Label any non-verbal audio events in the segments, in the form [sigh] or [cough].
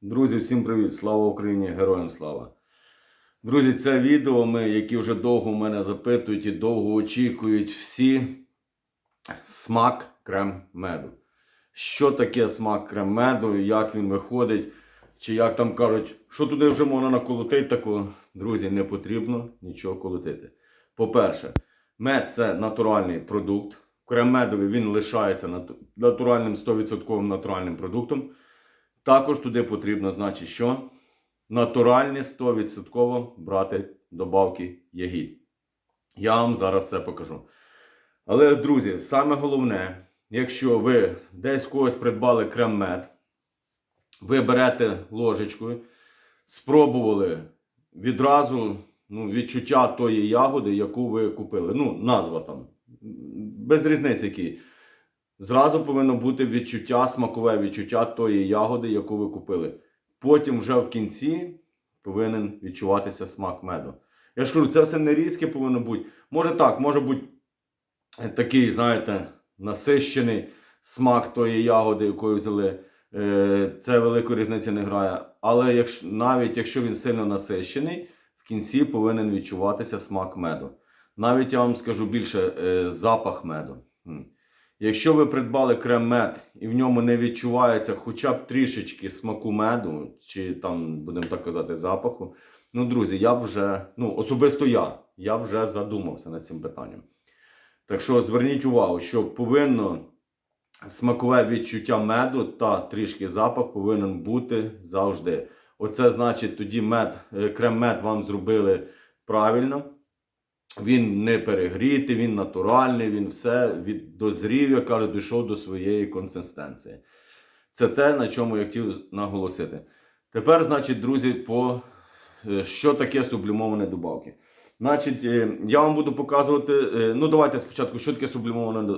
Друзі, всім привіт! Слава Україні! Героям слава! Друзі, це відео, ми, які вже довго мене запитують і довго очікують всі смак крем меду. Що таке смак крем меду, як він виходить, чи як там кажуть, що туди вже можна наколотити такого. Друзі, не потрібно нічого колотити. По-перше, мед це натуральний продукт. Крем медовий він лишається натуральним 100% натуральним продуктом. Також туди потрібно, значить, що натуральні 100% брати добавки ягід. Я вам зараз це покажу. Але, друзі, саме головне, якщо ви десь когось придбали крем-мед, ви берете ложечкою, спробували відразу ну, відчуття тої ягоди, яку ви купили. Ну, назва там. Без різниці який. Зразу повинно бути відчуття, смакове відчуття тої ягоди, яку ви купили. Потім вже в кінці повинен відчуватися смак меду. Я ж кажу, це все не різке повинно бути. Може так, може бути е, такий, знаєте, насищений смак тої ягоди, якою взяли. Е, Це великої різниці не грає. Але якщо, навіть якщо він сильно насищений, в кінці повинен відчуватися смак меду. Навіть я вам скажу більше е, запах меду. Якщо ви придбали крем-мед і в ньому не відчувається хоча б трішечки смаку меду, чи там, будемо так казати, запаху, ну, друзі, я вже, ну, особисто я, я б вже задумався над цим питанням. Так що зверніть увагу, що повинно смакове відчуття меду та трішки запах повинен бути завжди. Оце значить, тоді мед, е, крем-мед вам зробили правильно. Він не перегрітий, він натуральний, він все від дозрів, я кажу, дійшов до своєї консистенції. Це те, на чому я хотів наголосити. Тепер, значить, друзі, по е, що таке сублімовані добавки. Значить, е, я вам буду показувати. е, Ну, давайте спочатку, що таке сублімовані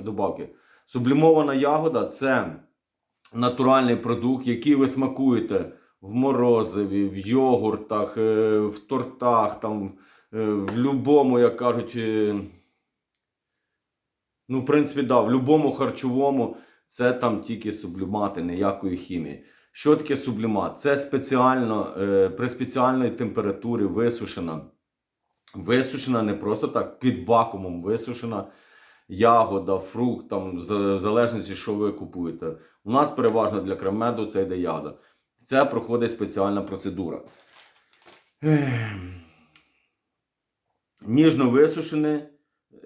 добавки. Сублімована ягода це натуральний продукт, який ви смакуєте в морозиві, в йогуртах, е, в тортах, там, е, в любому, як кажуть, е, ну, в принципі, да, в будь-якому харчовому це там тільки сублімати, ніякої хімії. Що таке сублімат? Це спеціально при спеціальній температурі висушена. Висушена не просто так, під вакуумом висушена ягода, фрукт, там, в залежності, що ви купуєте. У нас переважно для кремеду це йде ягода. Це проходить спеціальна процедура. Ем. Ніжно висушені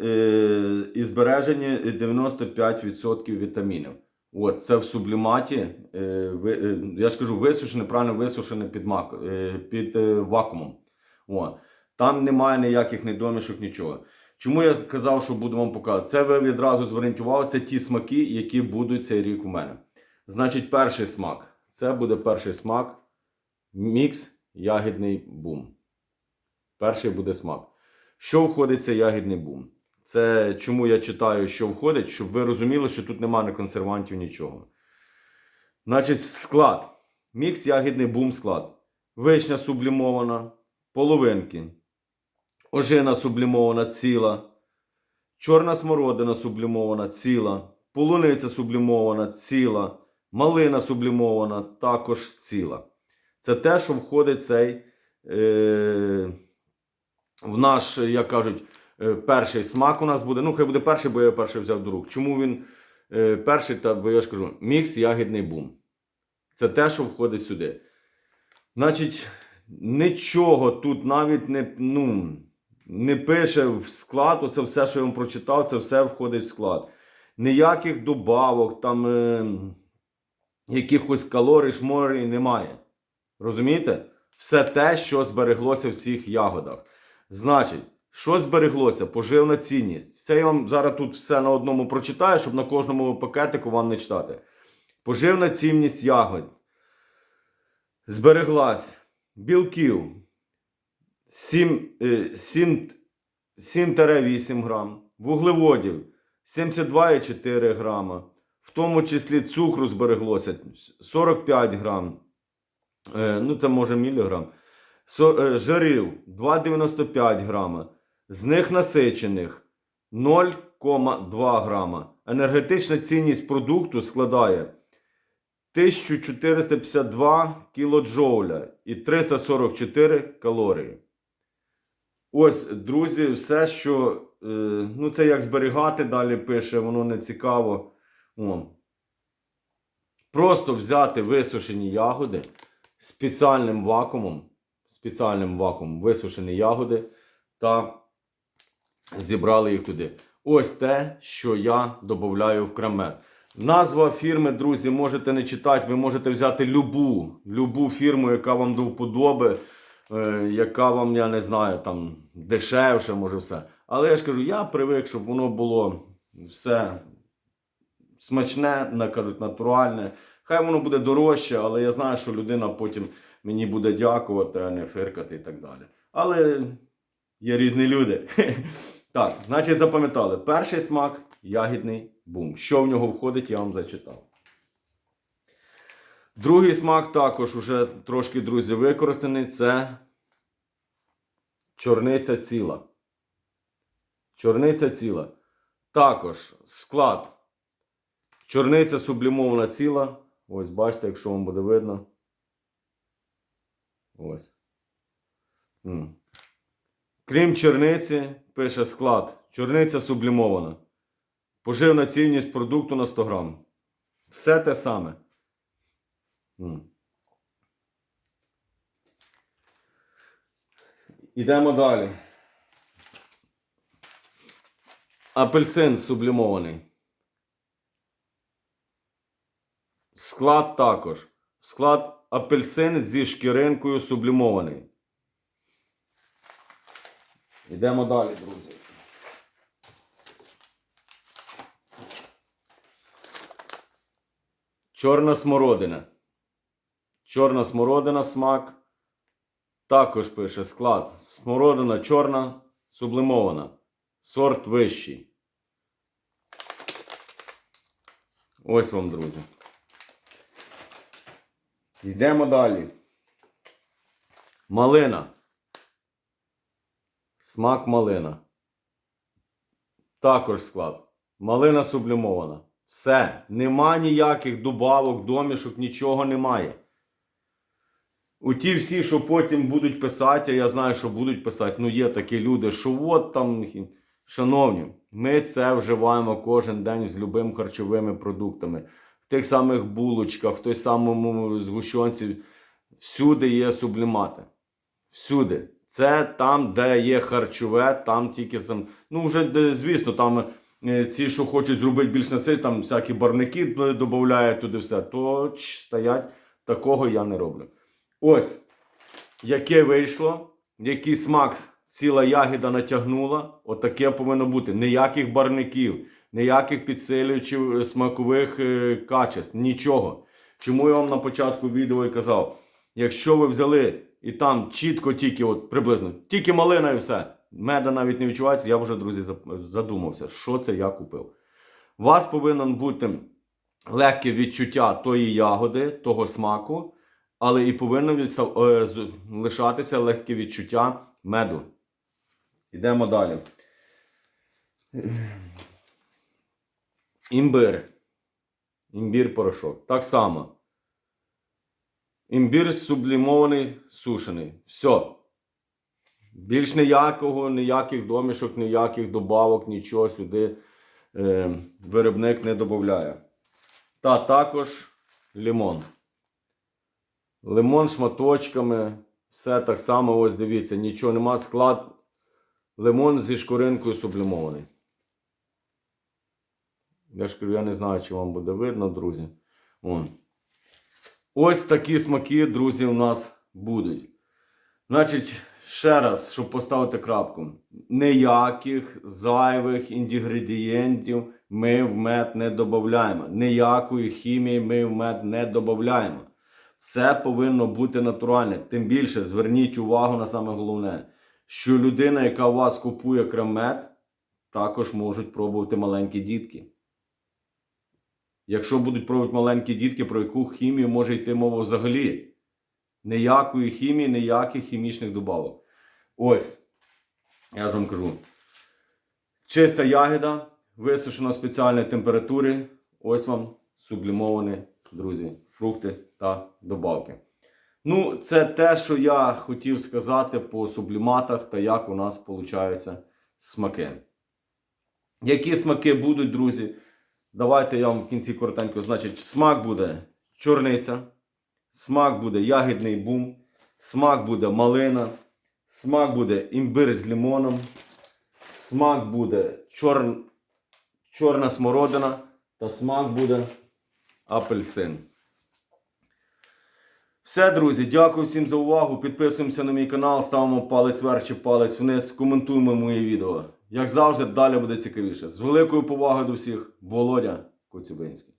е, і збережені 95% вітамінів. От, це в субліматі, е, е, я ж кажу, висушене, правильно висушене під, мак, під вакуумом. От. Там немає ніяких недомішок, нічого. Чому я казав, що буду вам показувати? Це ви відразу зверніть увагу, це ті смаки, які будуть цей рік у мене. Значить, перший смак. Це буде перший смак. Мікс ягідний бум. Перший буде смак. Що входить цей ягідний бум? Це чому я читаю, що входить, щоб ви розуміли, що тут немає консервантів нічого. Значить, склад. Мікс ягідний бум склад. Вишня сублімована, половинки. Ожина сублімована ціла. Чорна смородина сублімована ціла. Полуниця сублімована ціла. Малина сублімована також ціла. Це те, що входить цей, е, в наш, як кажуть, е, перший смак у нас буде. Ну, хай буде перший, бо я перший взяв до рук. Чому він е, перший? Та, бо я ж кажу, мікс ягідний бум. Це те, що входить сюди. Значить, нічого тут навіть не, ну, не пише в склад. Оце все, що я вам прочитав, це все входить в склад. Ніяких добавок, там е, якихось калорій, шморій немає. Розумієте? Все те, що збереглося в цих ягодах. Значить, що збереглося? Поживна цінність. Це я вам зараз тут все на одному прочитаю, щоб на кожному пакетику вам не читати. Поживна цінність ягод. Збереглась білків 7, е, 7, 7-8 грам, вуглеводів 72,4 грама, в тому числі цукру збереглося 45 грам, е, ну це може міліграм, е, жирів 2,95 грама, з них насичених 0,2 грама. Енергетична цінність продукту складає 1452 кілоджоуля і 344 калорії. Ось, друзі, все, що. Е, ну, це як зберігати далі пише, воно не цікаво. О. Просто взяти висушені ягоди спеціальним вакуумом, спеціальним вакуумом висушені ягоди та зібрали їх туди. Ось те, що я додаю в крамет. Назва фірми, друзі, можете не читати, ви можете взяти любу, любу фірму, яка вам до вподоби, е, яка вам, я не знаю, там дешевше, може все. Але я ж кажу, я привик, щоб воно було все смачне, на- кажуть, натуральне. Хай воно буде дорожче, але я знаю, що людина потім мені буде дякувати, а не фиркати і так далі. Але є різні люди. [laughs] Так, значить, запам'ятали. Перший смак ягідний бум. Що в нього входить, я вам зачитав. Другий смак також уже трошки, друзі, використаний. Це чорниця ціла. Чорниця ціла. Також склад. Чорниця сублімована ціла. Ось бачите, якщо вам буде видно. Ось. М. Крім черниці, пише склад. Чорниця сублімована. Поживна цінність продукту на 100 грам. Все те саме. М. Ідемо далі. Апельсин сублімований. Склад також. Склад апельсин зі шкіринкою сублімований. Йдемо далі, друзі. Чорна смородина. Чорна смородина смак. Також пише склад. Смородина чорна, сублимована. Сорт вищий. Ось вам, друзі. Йдемо далі. Малина. Смак малина. Також склад. Малина сублімована. Все. Нема ніяких добавок, домішок, нічого немає. У ті всі, що потім будуть писати, а я знаю, що будуть писати, ну є такі люди, що от там, шановні, ми це вживаємо кожен день з любими харчовими продуктами. В тих самих булочках, в той самому згущенці. Всюди є сублімати. Всюди. Це там, де є харчове, там тільки сам. Ну, вже, звісно, там е, ці, що хочуть зробити більш насиль, там всякі барники додають туди все, то стоять. Такого я не роблю. Ось, яке вийшло, який смак ціла ягіда натягнула, отаке повинно бути. Ніяких барників, ніяких підсилюючих е, смакових е, качеств, нічого. Чому я вам на початку відео і казав, якщо ви взяли і там чітко тільки, от приблизно, тільки малина і все, меда навіть не відчувається, я вже, друзі, задумався, що це я купив. У вас повинен бути легке відчуття тої ягоди, того смаку, але і повинно відстав, е, лишатися легке відчуття меду. Йдемо далі. Імбир. Імбір порошок. Так само. Імбір сублімований, сушений. Все. Більш ніякого, ніяких домішок, ніяких добавок, нічого сюди е, виробник не додає. Та також лимон. Лимон шматочками. Все так само, ось дивіться, нічого нема. Склад лимон зі шкуринкою сублімований. Я ж кажу, я не знаю, чи вам буде видно, друзі. Вон. Ось такі смаки, друзі, у нас будуть. Значить, ще раз, щоб поставити крапку. Ніяких зайвих інгредієнтів ми в мед не додаємо. Ніякої хімії ми в мед не додаємо. Все повинно бути натуральне. Тим більше зверніть увагу на саме головне, що людина, яка у вас купує кремет, також можуть пробувати маленькі дітки. Якщо будуть пробувати маленькі дітки, про яку хімію може йти мова взагалі? Ніякої хімії, ніяких хімічних добавок. Ось, я ж вам кажу. Чиста ягода, висушена в спеціальній температурі. Ось вам сублімовані, друзі, фрукти та добавки. Ну, це те, що я хотів сказати по субліматах та як у нас виходить смаки. Які смаки будуть, друзі? Давайте я вам в кінці коротенько. Значить, смак буде чорниця, смак буде ягідний бум, смак буде малина, смак буде імбир з лимоном, смак буде чор... чорна смородина та смак буде апельсин. Все, друзі, дякую всім за увагу. Підписуємося на мій канал, ставимо палець вверх чи палець вниз, коментуємо мої відео. Як завжди, далі буде цікавіше. З великою повагою до всіх, Володя Коцюбинський.